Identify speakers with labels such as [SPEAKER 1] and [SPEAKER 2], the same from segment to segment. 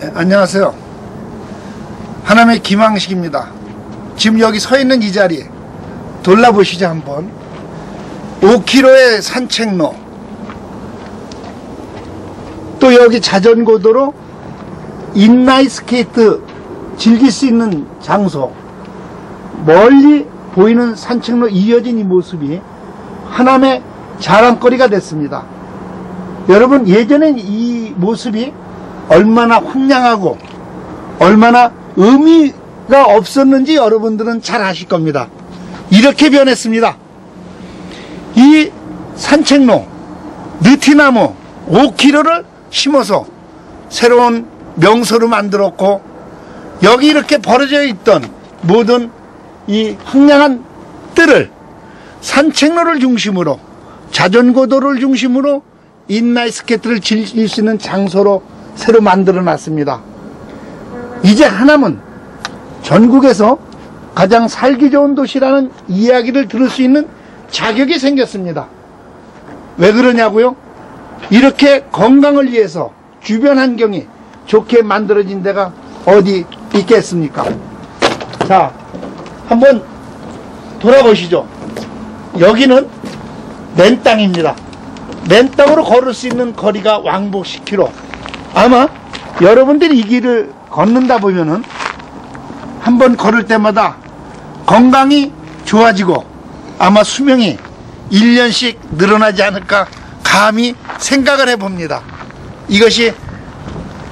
[SPEAKER 1] 네, 안녕하세요. 하남의 김항식입니다. 지금 여기 서 있는 이 자리 돌아보시죠 한번. 5km의 산책로. 또 여기 자전거도로 인라인 스케이트 즐길 수 있는 장소. 멀리 보이는 산책로 이어진 이 모습이 하남의 자랑거리가 됐습니다. 여러분 예전엔 이 모습이 얼마나 황량하고 얼마나 의미가 없었는지 여러분들은 잘 아실 겁니다. 이렇게 변했습니다. 이 산책로 느티나무 5km를 심어서 새로운 명소로 만들었고 여기 이렇게 벌어져 있던 모든 이 황량한 뜰을 산책로를 중심으로 자전거도를 중심으로 인라인 스케이트를 즐길 수 있는 장소로 새로 만들어 놨습니다. 이제 하남은 전국에서 가장 살기 좋은 도시라는 이야기를 들을 수 있는 자격이 생겼습니다. 왜 그러냐고요? 이렇게 건강을 위해서 주변 환경이 좋게 만들어진 데가 어디 있겠습니까? 자, 한번 돌아보시죠. 여기는 맨 땅입니다. 맨 땅으로 걸을 수 있는 거리가 왕복 10km. 아마 여러분들이 이 길을 걷는다 보면은 한 번 걸을 때마다 건강이 좋아지고 아마 수명이 1년씩 늘어나지 않을까 감히 생각을 해봅니다. 이것이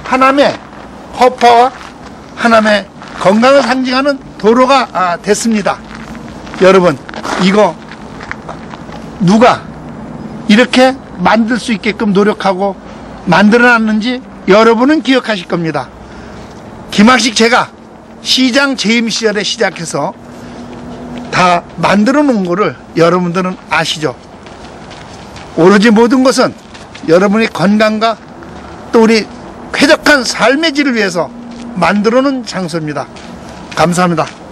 [SPEAKER 1] 하남의 허파와 하남의 건강을 상징하는 도로가 아, 됐습니다. 여러분, 이거 누가 이렇게 만들 수 있게끔 노력하고 만들어 놨는지 여러분은 기억하실 겁니다. 김학식 제가 시장 재임 시절에 시작해서 다 만들어 놓은 거를 여러분들은 아시죠? 오로지 모든 것은 여러분의 건강과 또 우리 쾌적한 삶의 질을 위해서 만들어 놓은 장소입니다. 감사합니다.